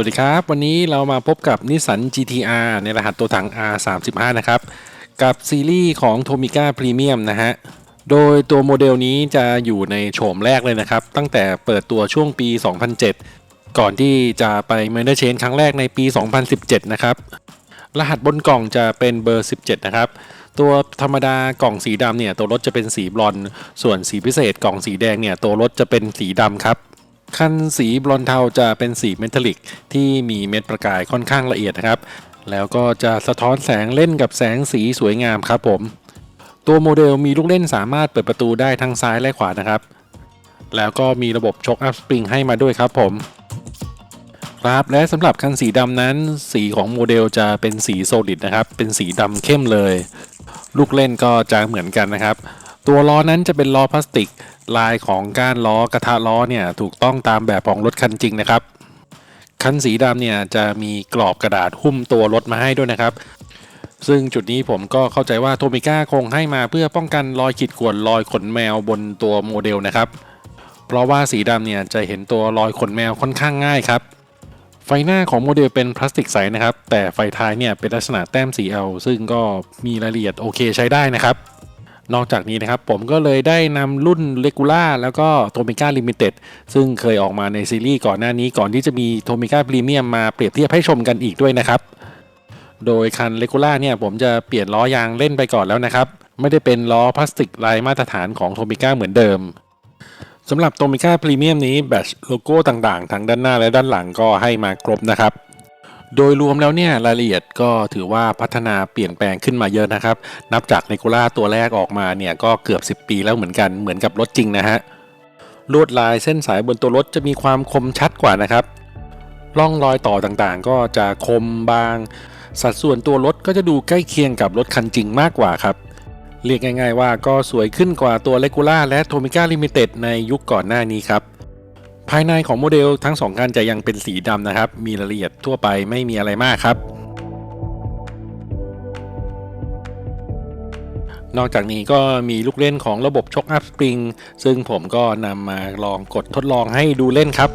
วัสดีครับ วันนี้เรามาพบกับนิสสัน GTR ในรหัสตัวถัง R35 นะครับ กับซีรีส์ของ Tomica Premium นะฮะ โดยตัวโมเดลนี้จะอยู่ในโฉมแรกเลยนะครับ ตั้งแต่เปิดตัวช่วงปี 2007 ก่อนที่จะไป m a n d e r c h a n g ครั้งแรกในปี 2017 นะครับ รหัสบนกล่องจะเป็นเบอร์ 17 นะครับ ตัวธรรมดากล่องสีดำเนี่ยตัวรถจะเป็นสีบลอนด์ส่วนสีพิเศษกล่องสีแดงเนี่ยตัวรถจะเป็นสีดำครับ คันสีบลอนเทาจะเป็นสีเมทัลลิกที่มีเม็ดประกายค่อนข้างละเอียดนะครับ แล้วก็จะสะท้อนแสงเล่นกับแสงสีสวยงามครับผม ตัวโมเดลมีลูกเล่นสามารถเปิดประตูได้ทั้งซ้ายและขวานะครับ แล้วก็มีระบบช็อคอัพสปริงให้มาด้วยครับผมครับและสำหรับคันสีดำนั้น สีของโมเดลจะเป็นสีโซลิดนะครับ เป็นสีดำเข้มเลย ลูกเล่นก็จะเหมือนกันนะครับ ตัวล้อนั้นจะเป็นล้อพลาสติก ลายของก้านล้อกระทะล้อเนี่ยถูกต้องตามแบบของรถคันจริงนะครับ คันสีดำเนี่ยจะมีกรอบกระดาษหุ้มตัวรถมาให้ด้วยนะครับ ซึ่งจุดนี้ผมก็เข้าใจว่าโทมิก้าคงให้มาเพื่อป้องกันรอยขีดข่วนรอยขนแมวบนตัวโมเดลนะครับ เพราะว่าสีดำเนี่ยจะเห็นตัวรอยขนแมวค่อนข้างง่ายครับไฟหน้าของโมเดลเป็นพลาสติกใสนะครับ แต่ไฟท้ายเนี่ยเป็นลักษณะแต้มสีเอลซึ่งก็มีรายละเอียดโอเคใช้ได้นะครับ นอกจากนี้นะครับผมก็เลยได้นำรุ่น Regular แล้วก็ Tomica Limited ซึ่งเคยออกมาในซีรีส์ก่อนหน้านี้ก่อนที่จะมี Tomica Premium มมาเปรียบเทียบให้ชมกันอีกด้วยนะครับ โดยคัน Regular เนี่ยผมจะเปลี่ยนล้อยางเล่นไปก่อนแล้วนะครับ ไม่ได้เป็นล้อพลาสติกลายมาตรฐานของ Tomica เหมือนเดิมสำหรับ Tomica Premium นี้แบตโลโก้ต่างๆ ทั้งด้านหน้าและด้านหลังก็ให้มาครบนะครับ โดยรวมแล้วเนี่ยรายละเอียดก็ถือว่าพัฒนาเปลี่ยนแปลงขึ้นมาเยอะนะครับ นับจากเนโกล่าตัวแรกออกมาเนี่ยก็เกือบ 10 ปีแล้วเหมือนกันเหมือนกับรถจริงนะฮะลวดลายเส้นสายบนตัวรถจะมีความคมชัดกว่านะครับร่องรอยต่อต่างๆ ก็จะคมบาง สัดส่วนตัวรถก็จะดูใกล้เคียงกับรถคันจริงมากกว่าครับ เรียกง่ายๆว่าก็สวยขึ้นกว่าตัว Regular และ Tomica Limited ในยุคก่อนหน้านี้ครับ ภายในของโมเดลทั้งสองคันจะยังเป็นสีดำนะครับ มีรายละเอียดทั่วไปไม่มีอะไรมากครับ นอกจากนี้ก็มีลูกเล่นของระบบช็อคอัพสปริงซึ่งผมก็นำมาลองกดทดลองให้ดูเล่นครับ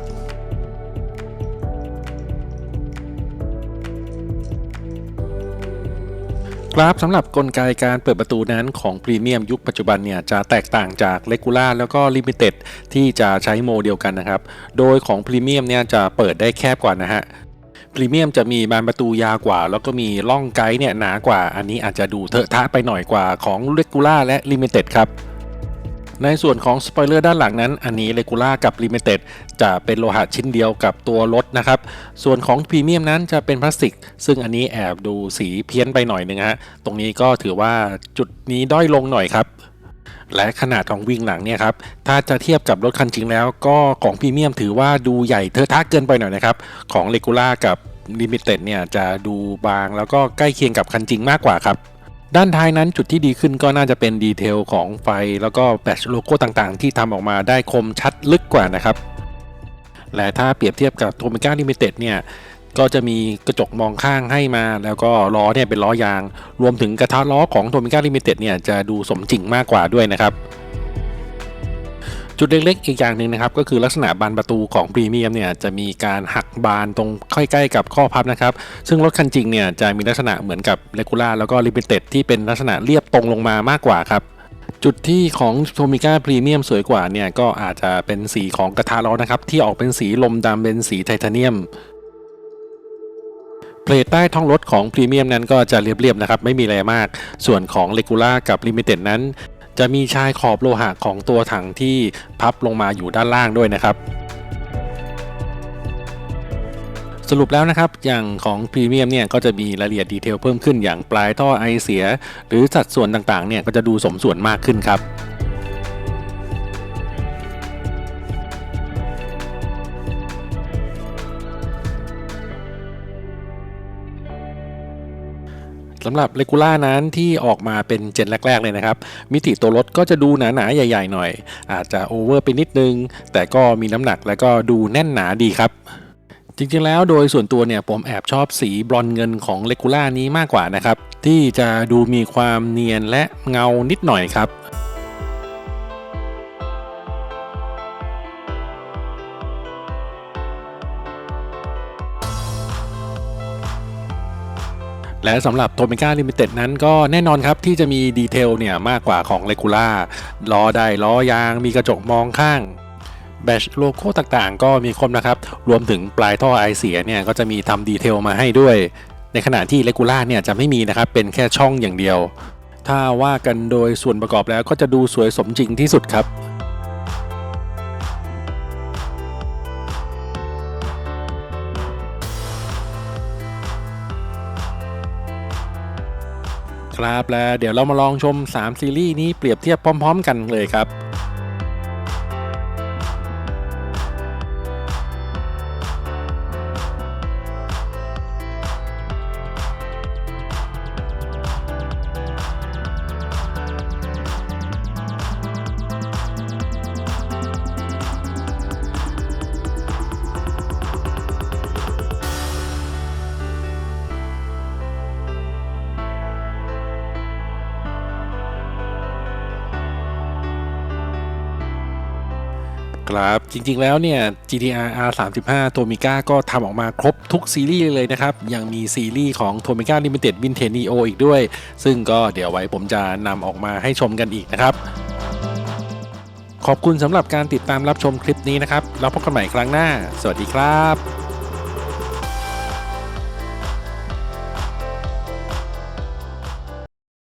ครับสำหรับกลไกการเปิดประตูนั้นของพรีเมียมยุคปัจจุบันเนี่ยจะแตกต่างจากเลกูล่าแล้วก็ลิมิเต็ดที่จะใช้โมเดียวกันนะครับ โดยของพรีเมียมเนี่ยจะเปิดได้แคบกว่านะฮะพรีเมียมจะมีบานประตูยาวกว่า แล้วก็มีล่องไกด์เนี่ยหนากว่า อันนี้อาจจะดูเถอะทะไปหน่อยกว่าของเลกูล่าและลิมิเต็ดครับ ในส่วนของสปอยเลอร์ด้านหลังนั้น อันนี้เลกูล่ากับ Limited จะเป็นโลหะชิ้นเดียวกับตัวรถนะครับ ส่วนของพรีเมียมนั้นจะเป็นพลาสติก ซึ่งอันนี้แอบดูสีเพี้ยนไปหน่อยนึงฮะ ตรงนี้ก็ถือว่าจุดนี้ด้อยลงหน่อยครับและขนาดของวิ่งหลังเนี่ยครับ ถ้าจะเทียบกับรถคันจริงแล้ว ก็ของพรีเมียมถือว่าดูใหญ่เทอะทะเกินไปหน่อยนะครับ ของเลกูล่ากับ Limited เนี่ยจะดูบางแล้วก็ใกล้เคียงกับคันจริงมากกว่าครับ ด้านท้ายนั้นจุดที่ดีขึ้นก็น่าจะเป็นดีเทลของไฟ แล้วก็แบตโลโก้ต่างๆ ที่ทำออกมาได้คมชัดลึกกว่านะครับ และถ้าเปรียบเทียบกับ t o m i c a Limited เนี่ยก็จะมีกระจกมองข้างให้มา แล้วก็ล้อเนี่ยเป็นล้อยาง รวมถึงกระทะล้อของโทมิก้าลิมิเต็ดเนี่ยจะดูสมจริงมากกว่าด้วยนะครับ จุดเล็กๆอีกอย่างหนึ่งนะครับก็คือลักษณะบานประตูของพรีเมียมเนี่ยจะมีการหักบานตรงใกล้ๆกับข้อพับนะครับ ซึ่งรถคันจริงเนี่ยจะมีลักษณะเหมือนกับเลกูล่าแล้วก็ลิมิเต็ดที่เป็นลักษณะเรียบตรงลงมามากกว่าครับจุดที่ของโทมิก้าพรีเมียมสวยกว่าเนี่ยก็อาจจะเป็นสีของกระทะล้อนะครับ ที่ออกเป็นสีลมดำเป็นสีไทเทเนียมเพลทใต้ท้องรถของพรีเมียมนั้นก็จะเรียบๆนะครับ ไม่มีอะไรมาก ส่วนของเลกูล่ากับลิมิเต็ดนั้น จะมีชายขอบโลหะของตัวถังที่พับลงมาอยู่ด้านล่างด้วยนะครับสรุปแล้วนะครับ อย่างของพรีเมียมเนี่ยก็จะมีรายละเอียดดีเทลเพิ่มขึ้นอย่างปลายท่อไอเสีย หรือสัดส่วนต่างๆเนี่ยก็จะดูสมส่วนมากขึ้นครับ สำหรับเลกูล่านั้นที่ออกมาเป็นเจนแรก ๆ เลยนะครับ มิติตัวรถก็จะดูหนาๆ ใหญ่ ๆ หน่อย อาจจะโอเวอร์ไปนิดนึง แต่ก็มีน้ำหนักและก็ดูแน่นหนาดีครับจริงๆ แล้วโดยส่วนตัวเนี่ยผมแอบชอบสีบรอนเงินของเลกูล่านี้มากกว่านะครับ ที่จะดูมีความเนียนและเงานิดหน่อยครับ และสำหรับ t o m i c a Limited นั้นก็แน่นอนครับที่จะมีดีเทลเนี่ยมากกว่าของ Regular ล้อได้ล้อยางมีกระจกมองข้างแบชโลโก้ต่างๆ ก็มีครบนะครับ รวมถึงปลายท่อไอเสียเนี่ยก็จะมีทำดีเทลมาให้ด้วย ในขณะที่ Regular เนี่ยจะไม่มีนะครับ เป็นแค่ช่องอย่างเดียว ถ้าว่ากันโดยส่วนประกอบแล้วก็จะดูสวยสมจริงที่สุดครับ ครับแล้วเดี๋ยวเรามาลองชม 3 ซีรีส์นี้เปรียบเทียบพร้อม ๆ กันเลยครับ ครับจริงๆแล้วเนี่ย GTR R35 Tomica ก็ทำออกมาครบทุกซีรีส์เลยนะครับ ยังมีซีรีส์ของ Tomica Limited Vintage Neo อีกด้วย ซึ่งก็เดี๋ยวไว้ผมจะนำออกมาให้ชมกันอีกนะครับ ขอบคุณสำหรับการติดตามรับชมคลิปนี้นะครับ แล้วพบกันใหม่ครั้งหน้า สวัสดีครับ